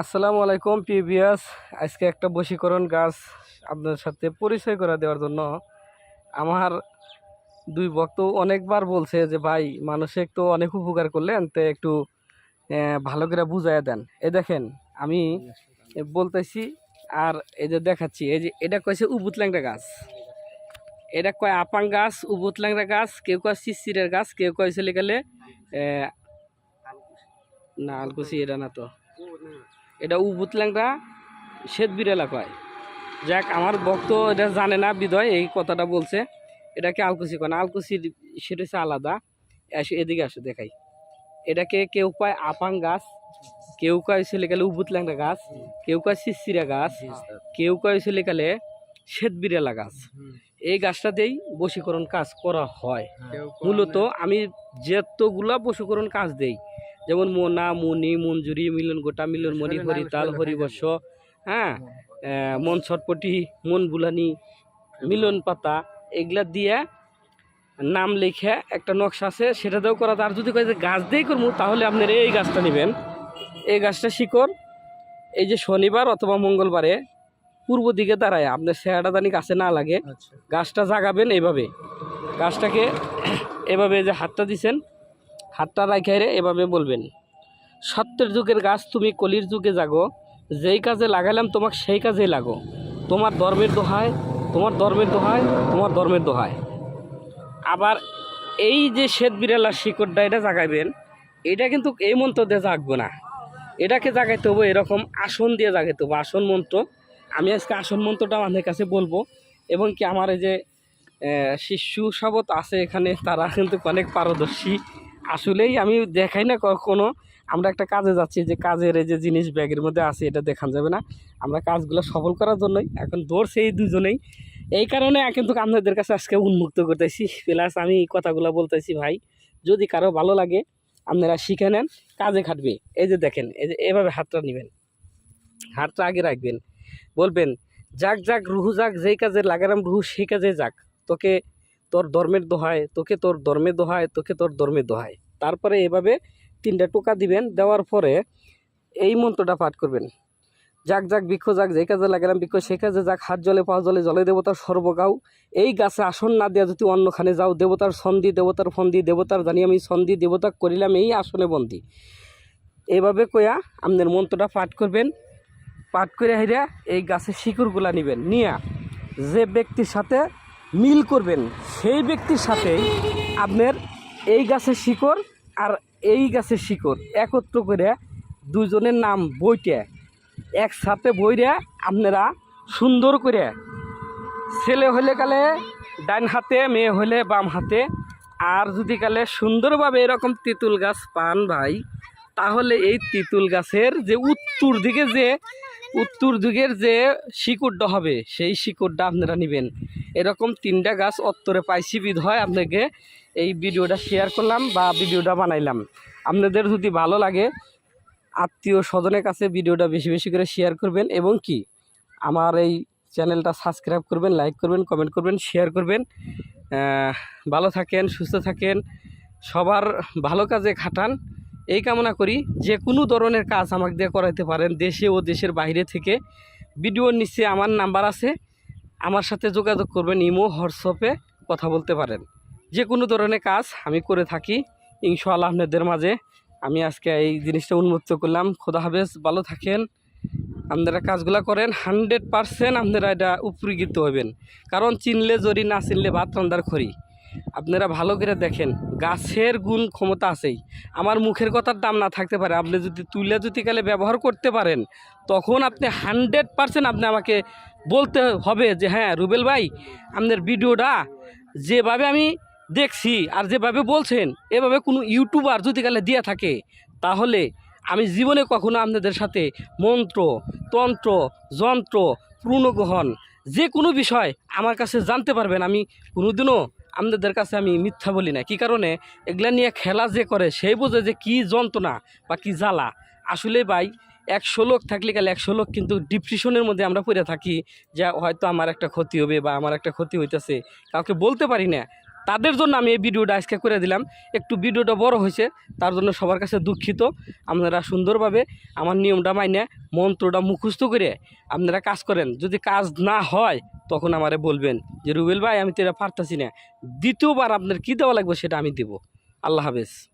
আসসালামু আলাইকুম পিবিএস আজকে একটা বশীকরণ গাছ আপনাদের সাথে পরিচয় করে দেওয়ার জন্য আমার দুই ভক্ত অনেকবার বলছে যে, ভাই, মানুষে তো অনেক উপকার করলেন, তো একটু ভালো করে বুঝাইয়া দেন। এ দেখেন, আমি বলতেছি আর এই যে দেখাচ্ছি, এই যে এটা কয়েছে উবুত ল্যাংড়া গাছ। এটা কয় আপাং গাছ উবুত ল্যাংড়া গাছ, কেউ কয় শিশিরের গাছ, কেউ কয় ছেলে গেলে না আলকুচি এটা না তো। এটা উবুত ল্যাংড়া শ্বেত বিড়ালা কয়। যাক আমার ভক্ত এটা জানে না বিদয় এই কথাটা বলছে। এটাকে আলকুচি কয় না সেটা হচ্ছে আলাদা। আসো এদিকে আসো দেখাই। এটাকে কেউ কয় আপাং গাছ কেউ কয় ছেলে গেলে উবুত ল্যাংড়া গাছ কেউ কয় শিশিরা গাছ কেউ কয় ছেলে গেলে শ্বেত বিড়ালা গাছ। এই গাছটাতেই বশীকরণ কাজ করা হয়। মূলত আমি যেতগুলা বশীকরণ কাজ দেই যেমন মোনা মণি মঞ্জুরি মিলন গোটা মিলন মণি হরিতাল হরিবর্ষ হ্যাঁ? মন ছটপটি মন বুলানি মিলন পাতা এগুলা দিয়ে নাম লিখে একটা নকশা আছে সেটা দিয়েও করা আর যদি কয় যে গাছ দিয়েই করব তাহলে আপনার এই গাছটা নেবেন। এই গাছটা শিকড় এই যে শনিবার অথবা মঙ্গলবারে পূর্ব দিকে দাঁড়ায় আপনার সেহাটা দানি গাছে না লাগে। গাছটা জাগাবেন এইভাবে। গাছটাকে এভাবে যে হাতটা দিছেন হাতটা রাখাই রে, এভাবে বলবেন। সত্যের যুগের গাছ তুমি কলির যুগে জাগো, যেই কাজে লাগালাম তোমাকে সেই কাজেই লাগো। তোমার ধর্মের দোহায়, তোমার ধর্মের দোহায়, তোমার ধর্মের দোহায়। আবার এই যে শ্বেত বিড়ালার শিকড়টা এটা জাগাইবেন, এটা কিন্তু এই মন্ত্র দিয়ে জাগবো না। এটাকে জাগাইতে হবে এরকম আসন দিয়ে জাগাইতে হবে আসন মন্ত্র। আমি আজকে আসন মন্ত্রটা আমাদের কাছে বলব, এবং কি আমার এই যে শিশু সাবত আছে এখানে, তারা কিন্তু অনেক পারদর্শী। আসলেই আমি দেখাই না কখনো। আমরা একটা কাজে যাচ্ছি যে কাজের এই যে জিনিস ব্যাগের মধ্যে আছে, এটা দেখান যাবে না। আমরা কাজগুলো সফল করার জন্যই, এখন দৌড়ছে এই দুজনেই। এই কারণে কিন্তু আপনাদের কাছে আজকে উন্মুক্ত করতেছি। প্লাস আমি কথাগুলো বলতেছি, ভাই, যদি কারও ভালো লাগে, আপনারা শিখে নেন, কাজে খাটবে। এই যে দেখেন, এই যে এভাবে হাতটা নেবেন। হাতটা আগে রাখবেন। বলবেন, যাক যাক, রুহু যাক, যেই কাজে লাগালাম, রুহু সেই কাজে যাক। তোকে তোর ধর্মের দোহায়, তোকে তোর ধর্মের দোহায়, তোকে তোর ধর্মের দোহায়। তারপরে এভাবে তিনটা টোকা দিবেন, দেওয়ার পরে এই মন্ত্রটা পাঠ করবেন। যাক যাক, বৃক্ষ যাক, যে কাজে লাগালাম বৃক্ষ সেই কাজে যাক, হাত জলে, পা জলে জলে দেবতার সর্বগাও। এই গাছে আসন না দেওয়া যদি অন্যখানে যাও, দেবতার সন্ধি, দেবতার ফন্দি, দেবতার জানি আমি সন্ধি, দেবতা করিলাম এই আসনে বন্দি। এইভাবে কয়া আপনার মন্ত্রটা পাঠ করবেন। পাঠ করে হেরা এই গাছের শিকড়গুলা নেবেন, নিয়া যে ব্যক্তির সাথে মিল করবেন, সেই ব্যক্তির সাথে আপনার এই গাছের শিকড় আর এই গাছের শিকড় একত্র করে দুজনের নাম বইটা। একসাথে বইরে আপনারা সুন্দর করে ছেলে হলে কালে ডান হাতে, মেয়ে হলে বাম হাতে। আর যদি কালে সুন্দরভাবে এরকম তেঁতুল গাছ পান ভাই, তাহলে এই তেঁতুল গাছের যে উত্তর দিকে যে উত্তর দিকের যে শিকড়টা হবে, সেই শিকড়টা আপনারা নেবেন। এরকম তিনটা গাছ অত্তরে পাইছি হয় আপনাকে এই ভিডিওটা শেয়ার করলাম বা ভিডিওটা বানাইলাম। আপনাদের যদি ভালো লাগে, আত্মীয় স্বজনের কাছে ভিডিওটা বেশি বেশি করে শেয়ার করবেন এবং কি, আমার এই চ্যানেলটা সাবস্ক্রাইব করবেন লাইক করবেন কমেন্ট করবেন শেয়ার করবেন। ভালো থাকেন, সুস্থ থাকেন, সবার ভালো কাজে খাটান। এই কামনা করি যে কোনো ধরনের কাজ আমাকে দিয়ে করাইতে পারেন দেশে ও দেশের বাইরে থেকে। ভিডিওর নিচে আমার নাম্বার আছে, আমার সাথে যোগাযোগ করবেন, ইমো, হোয়াটসঅ্যাপে কথা বলতে পারেন। যে কোনো ধরনের কাজ আমি করে থাকি, ইনশাআল্লাহ আপনাদের মাঝে। আমি আজকে এই জিনিসটা উন্মুক্ত করলাম। খোদা হাফেজ, ভালো থাকেন। আপনারা কাজগুলো করেন, হান্ড্রেড পারসেন্ট আপনারা এটা উপকৃত হবেন। কারণ চিনলে, জরি না চিনলে ভাত রান্দার খড়ি। আপনারা ভালো করে দেখেন, গাছের গুণ ক্ষমতা আছেই। আমার মুখের কথার দাম না থাকতে পারে, আপনি যদি তুলে যদি কালে ব্যবহার করতে পারেন, তখন আপনি হান্ড্রেড পারসেন্ট আপনি আমাকে বলতে হবে যে হ্যাঁ রুবেল ভাই, আপনার ভিডিওটা যেভাবে আমি দেখছি আর যেভাবে বলছেন, এভাবে কোনো ইউটিউবার যদি কালে দিয়ে থাকে, তাহলে আমি জীবনে কখনো আপনাদের সাথে মন্ত্র, তন্ত্র, যন্ত্র, পূর্ণগ্রহণ, যে কোনো বিষয় আমার কাছে জানতে পারবেন। আমি কোনোদিনও আপনাদের কাছে আমি মিথ্যা বলি না। কী কারণে? এগুলা নিয়ে খেলা যে করে, সেই বোঝে যে কী যন্ত্রণা বা কী জ্বালা। আসলে ভাই, একশো লোক থাকলে গেলে একশো লোক কিন্তু ডিপ্রেশনের মধ্যে আমরা পড়ে থাকি যে হয়তো আমার একটা ক্ষতি হবে বা আমার একটা ক্ষতি হইতেছে। কাউকে বলতে পারি না। তাদের জন্য আমি এই ভিডিওটা আজকে করে দিলাম। একটু ভিডিওটা বড় হয়েছে, তার জন্য সবার কাছে দুঃখিত। আপনারা সুন্দরভাবে আমার নিয়মটা মাইনে মন্ত্রটা মুখস্থ করে আপনারা কাজ করেন। যদি কাজ না হয় তখন আমারে বলবেন যে, রুবেল ভাই, আমি তো এটা পারতাছি না। দ্বিতীয়বার আপনার কী দেওয়া লাগবে সেটা আমি দেবো। আল্লাহ হাফেজ।